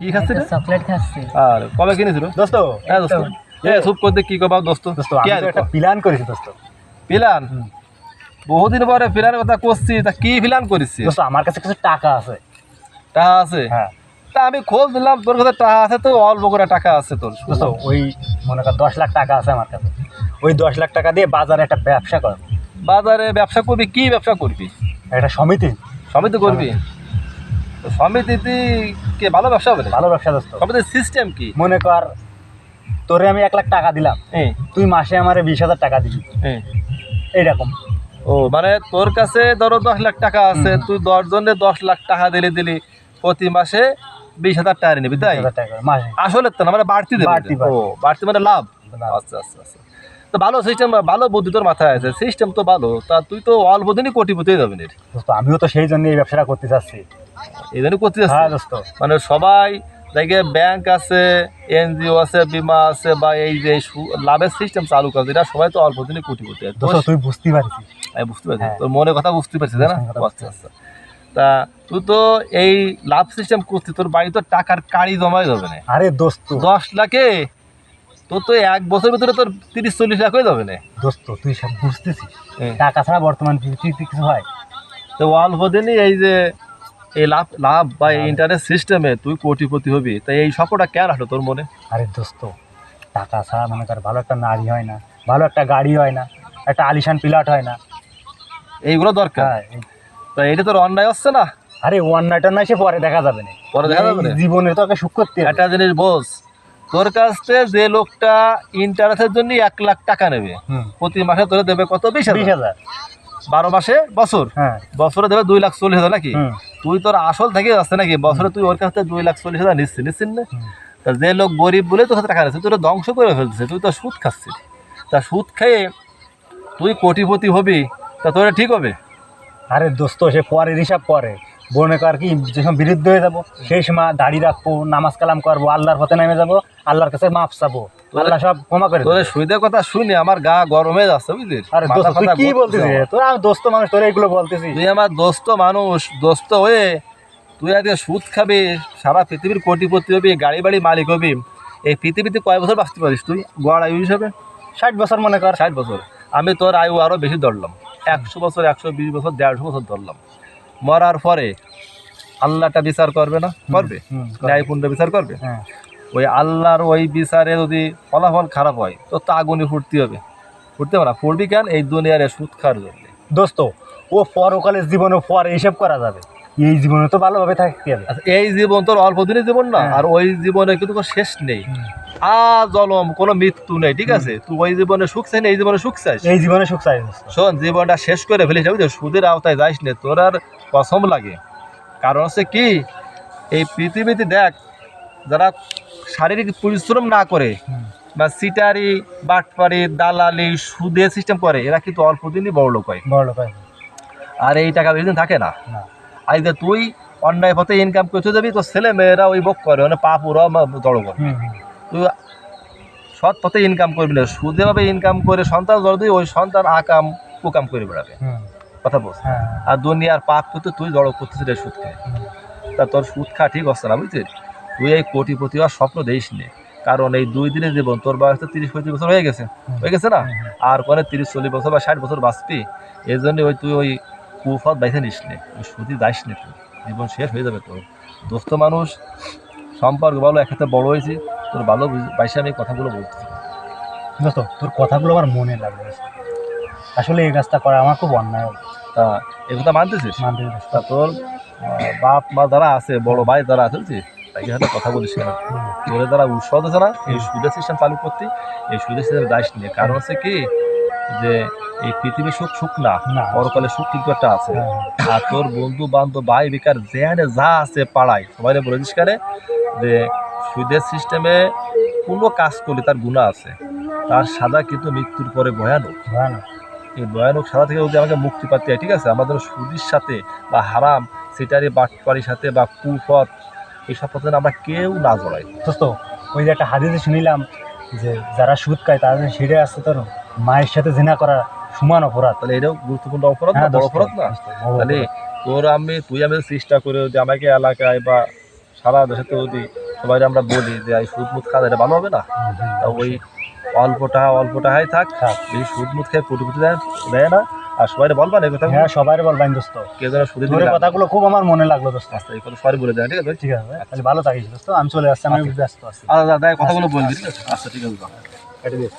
কি খাচ্ছি চকলেট খাচ্ছি। আর কবে কিনেছিল? দোস্ত হ্যাঁ দোস্ত এ সুপ করতে কি কবা দোস্ত? দোস্ত আমি একটা প্ল্যান করেছি দোস্ত। প্ল্যান? বহুদিন পরে প্ল্যানের কথা করছি তা কি প্ল্যান করেছি দোস্ত আমার কাছে কিছু টাকা আছে। টাকা আছে? হ্যাঁ। তা আমি খোঁজ দিলাম তোর কাছে টাকা আছে তো অল্প করে টাকা আছে তোর। দোস্ত ওই মনে কর দশ লাখ টাকা আছে আমার কাছে। ওই দশ লাখ টাকা দিয়ে বাজারে একটা ব্যবসা কর। বাজারে ব্যবসা করবি কি ব্যবসা করবি? একটা সমিতি। সমিতি করবি? সমিতিতে কে ভালো ব্যবসা হবে ভালো ব্যবসা দোস্ত। সমিতির সিস্টেম কি? মনে কর তোরে আমি এক লাখ টাকা দিলাম। তুই মাসে আমারে বিশ হাজার টাকা দিবি। এইরকম। ও মানে তোর কাছে ধরো দশ লাখ টাকা আছে তুই দশ জনে দশ লাখ টাকা দিলি দিলি প্রতি মাসে বিশ হাজার টাকা নিবি তাই? আসলে তো না মানে বাড়তি বাড়তি, ও বাড়তি মানে লাভ। আচ্ছা আচ্ছা আচ্ছা। তো ভালো সিস্টেম ভালো বুদ্ধি তোর মাথায় আছে। সিস্টেম তো ভালো। তা তুই তো অল্প দিনই কোটিপতি যাবি আমিও তো সেই জন্য এই ব্যবসাটা করতে চাচ্ছি। এই জন্য করতে? হ্যাঁ মানে সবাই দেখে ব্যাংক আছে এনজিও আছে বিমা আছে বা এই যে লাভের সিস্টেম চালু করে এটা সবাই তো অল্প দিনে কোটিপতি হয়। তুই বুঝতে পারছিস। আমি বুঝতে পারছি। হ্যাঁ। তোর মনে কথা বুঝতে পারছিস না? মনের আচ্ছা আচ্ছা। তা তুই তো এই লাভ সিস্টেম করছিস তোর বাড়ি তো টাকার কাড়ি জমাই যাবে না। আরে দোস্ত। দশ লাখে? তোর তো এক বছর ভিতরে তোর তিরিশ চল্লিশ লাখ হয়ে যাবে না। দোস্ত তুই সব বুঝতেছিস। হ্যাঁ। টাকা ছাড়া বর্তমান কিছু হয়। তো অল্প দিনই এই যে এই লাভ লাভ বা এই লাভ। ইন্টারেস্ট সিস্টেমে তুই কোটিপতি হবি। তাই এই স্বপ্নটা কেন আসলো তোর মনে? আরে দোস্ত টাকা ছাড়া মনে কর ভালো একটা নারী হয় না ভালো একটা গাড়ি হয় না একটা আলিশান প্লাট হয় না। এইগুলো দরকার? হ্যাঁ তা এটা তোর অন্যায় হচ্ছে না? আরে নাইট নয় সে পরে দেখা যাবে না। পরে দেখা যাবে না? জীবনে তোকে সুখ করতে একটা জিনিস বোঝ তোর কাছ থেকে যে লোকটা ইন্টারেস্টের জন্য এক লাখ টাকা নেবে প্রতি মাসে তোরে দেবে কত? বিশ হাজার। বারো মাসে বছর? হ্যাঁ। বছরে দেবে দুই লাখ চল্লিশ হাজার নাকি? তুই তোর আসল থেকে আসছে নাকি? বছরে তুই ওর কাছ থেকে দুই লাখ চল্লিশ হাজার নিচ্ছিস নিচ্ছিস না? তা যে লোক গরিব বলে তোর কাছে টাকা নিচ্ছে তোর ধ্বংস করে ফেলতেছে তুই তো সুদ খাচ্ছিস। তা সুদ খেয়ে তুই কোটিপতি হবি তা তোর ঠিক হবে? আরে দোস্ত সে পরের হিসাব পরে। মনে কর কি যখন বিরুদ্ধ হয়ে যাব সেই সময় দাড়ি রাখব নামাজ কালাম করব আল্লাহর পথে নেমে যাব আল্লাহর কাছে মাপ চাবো। আল্লাহ সব ক্ষমা করে তোর দেবে। কথা শুনি আমার গা গরম যাচ্ছে বুঝলি আরে দোস্ত তুই কি বলতেছিস তোর আমি দোস্ত মানুষ তোর এগুলো বলতেছিস। তুই আমার দোস্ত মানুষ দোস্ত হয়ে তুই আজকে সুদ খাবি সারা পৃথিবীর কোটিপতি হবি গাড়ি বাড়ি মালিক হবি। এই পৃথিবীতে কয় বছর বাঁচতে পারিস তুই? গড় আয়ু হিসাবে? ষাট বছর মনে কর। ষাট বছর। আমি তোর আয়ু আরও বেশি ধরলাম। একশো বছর একশো বিশ বছর দেড়শো বছর ধরলাম। মরার পরে আল্লাহটা বিচার করবে না? করবে? ন্যায়পূর্ণ বিচার করবে? হ্যাঁ। ওই আল্লাহর ওই বিচারে যদি ফলাফল খারাপ হয় তো তা আগুনে ফুটতে হবে। ফুটতে হবে না ফুটবি কেন? এই দুনিয়ার সুদ খাওয়ার জন্য। দোস্ত ও পরকালের জীবনে পরে হিসাব করা যাবে। এই জীবনে তো ভালোভাবে থাকতে হবে। আচ্ছা, এই জীবন তোর অল্প দিনের জীবন না হ্যাঁ। আর ওই জীবনে কিন্তু কোনো শেষ নেই। আ জলম কোনো মৃত্যু নেই ঠিক আছে? তুই ওই জীবনে সুখ চাই না এই জীবনে সুখ চাইস? এই জীবনে সুখ চাই। শোন জীবনটা শেষ করে ফেলিস বুঝলি? সুদের আওতায় যাইস না তোর আর কসম লাগে। কারণ হচ্ছে কি এই পৃথিবীতে দেখ যারা শারীরিক পরিশ্রম না করে বা সিটারি বাটপারি দালালি সুদে সিস্টেম করে এরা কিন্তু অল্প দিনই বড় লোক হয়। বড় লোক হয়। আর এই টাকা বেশি দিন থাকে না। আজ যে তুই অন্যায় পথে ইনকাম করতে যাবি তো ছেলে মেয়েরা ওই বক করে মানে পাপ ওরা জড়ো করে। তুই সৎ পথে ইনকাম করবি না সুদে ভাবে ইনকাম করে সন্তান জড় দিয়ে ওই সন্তান আকাম কুকাম করে বেড়াবে। কথা বল হ্যাঁ, আর দুনিয়ার পাপ করতে তুই জড়ো করতেছিস রে সুদ খেয়ে। তা তোর সুদ খা ঠিক হচ্ছে না বুঝছিস? তুই এই কোটিপতি হওয়ার স্বপ্ন দিস নে। কারণ এই দুই দিনের জীবন তোর বয়স তো তিরিশ পঁয়ত্রিশ বছর হয়ে গেছে। হয়ে গেছে না? আর পরে তিরিশ চল্লিশ বছর বা ষাট বছর বাঁচবি এই জন্য ওই তুই ওই কুফত বাইছে নিস নে। ওই সুদি যাইস নে তুই। জীবন শেষ হয়ে যাবে তোর। দোস্ত মানুষ সম্পর্ক ভালো একসাথে বড় হয়েছি। তোর ভালো বাইসে আমি কথাগুলো বলতেছি। দোস্ত তোর কথাগুলো আমার মনে লাগবে আসলে এই কাজটা করা আমার খুব অন্যায় তা এই কথা মানতেছিস? মানতে তা তোর বাপ মা যারা আছে বড় ভাই যারা আছে তাকে সাথে কথা বলিস কেন তোর দ্বারা উৎসাহ দিচ্ছে না এই সুদের সিস্টেম চালু করতে এই সুদের সিস্টেম যাইস নিয়ে। কারণ হচ্ছে কি যে এই পৃথিবীর সুখ সুখ না। পরকালে সুখ কিন্তু একটা আছে। হ্যাঁ, আর তোর বন্ধু বান্ধব ভাই বেকার যেখানে যা আছে পাড়ায় সবাই বলে দিস কেন যে সুদের সিস্টেমে কোনো কাজ করলে তার গুণা আছে। তার সাদা কিন্তু মৃত্যুর পরে ভয়ানক। ভয়ানক। এই ভয়ানক সাদা থেকে যদি আমাকে মুক্তি পাতে ঠিক আছে? আমাদের সুদির সাথে বা হারাম সিটারি বাটপাড়ির সাথে বা কুপথ এইসব পথে যেন আমরা কেউ না জড়াই। দোস্ত ওই যে একটা হাদিসে শুনিলাম যে যারা সুদ খায় তাদের সেটা আছে তোর মায়ের সাথে জেনা করা সমান অপরাধ। তাহলে এটাও গুরুত্বপূর্ণ অপরাধ না হ্যাঁ, বড় অপরাধ না? তাহলে তোর আমি তুই আমি চেষ্টা করে যদি আমাকে এলাকায় বা সারা দেশে তো যদি সবাই আমরা বলি যে এই সুদ মুদ খাওয়া এটা ভালো হবে না? তা ওই অল্প টাকা অল্প টাকাই থাক। থাক। এই সুদ মুদ খেয়ে প্রতিপত্তি দেয় দেয় না। আর সবাই বলবা এই কথা হ্যাঁ সবাই বলবেন দোস্ত। কে যেন শুধু ধরে কথাগুলো খুব আমার মনে লাগল দোস্ত। আচ্ছা এই কথা সবাই বলে দেয় ঠিক আছে? ঠিক আছে তাহলে ভালো থাকিস দোস্ত আমি চলে আসছি আমি ব্যস্ত আছি। আচ্ছা দাদা কথাগুলো বলবি ঠিক আছে? আচ্ছা ঠিক আছে কেটে দিয়েছি